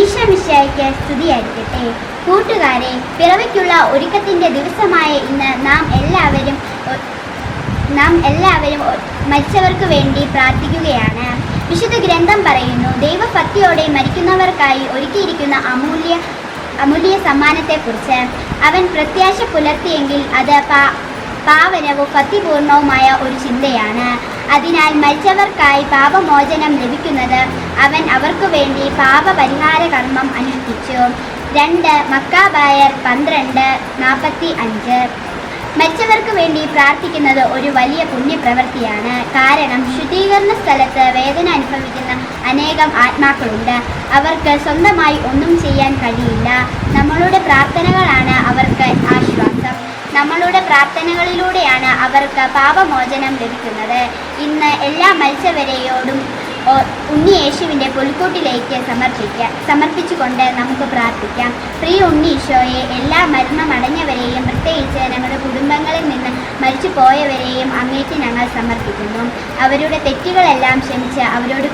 ഈശോമിശിഹായ്ക്ക് സ്തുതിയായിരിക്കട്ടെ. കൂട്ടുകാരെ പിറവയ്ക്കുള്ള ഒരുക്കത്തിന്റെ ദിവസമായ ഇന്ന് നാം എല്ലാവരും നാം എല്ലാവരും മരിച്ചവർക്ക് വേണ്ടി പ്രാർത്ഥിക്കുകയാണ്. വിശുദ്ധ ഗ്രന്ഥം പറയുന്നു ദൈവഭക്തിയോടെ മരിക്കുന്നവർക്കായി ഒരുക്കിയിരിക്കുന്ന അമൂല്യ അമൂല്യ സമ്മാനത്തെക്കുറിച്ച്. അവൻ പ്രത്യാശ പുലർത്തിയെങ്കിൽ അത് പാ പാവനവും ഭക്തിപൂർണവുമായ ഒരു ചിന്തയാണ്. അതിനാൽ മരിച്ചവർക്കായി പാപമോചനം ലഭിക്കുന്നത് അവൻ അവർക്കു വേണ്ടി പാപപരിഹാര കർമ്മം അനുഷ്ഠിച്ചു. രണ്ട് മക്കാബായർ പന്ത്രണ്ട് നാൽപ്പത്തി അഞ്ച്. മരിച്ചവർക്ക് വേണ്ടി പ്രാർത്ഥിക്കുന്നത് ഒരു വലിയ പുണ്യപ്രവൃത്തിയാണ്. കാരണം ശുദ്ധീകരണ സ്ഥലത്ത് വേദന അനുഭവിക്കുന്ന അനേകം ആത്മാക്കളുണ്ട്. അവർക്ക് സ്വന്തമായി ഒന്നും ചെയ്യാൻ കഴിയില്ല. നമ്മളുടെ പ്രാർത്ഥനകളാണ് അവർക്ക് ആശ്വാസം. നമ്മളുടെ പ്രാർത്ഥനകളിലൂടെയാണ് അവർക്ക് പാപമോചനം ലഭിക്കുന്നത്. ഇന്ന് എല്ലാ മത്സ്യവരെയോടും ഉണ്ണി യേശുവിന്റെ പുൽക്കൂട്ടിലേക്ക് സമർപ്പിക്കാം സമർപ്പിച്ചുകൊണ്ട് നമുക്ക് പ്രാർത്ഥിക്കാം. പ്രിയ ഉണ്ണി ഈശോയെ എല്ലാ മരണമടഞ്ഞവരെയും പ്രത്യേകിച്ച് ഞങ്ങളുടെ കുടുംബങ്ങളിൽ നിന്ന് മരിച്ചു പോയവരെയും അങ്ങേക്ക് ഞങ്ങൾ സമർപ്പിക്കുന്നു. അവരുടെ തെറ്റുകളെല്ലാം ക്ഷമിച്ച് അവരോട്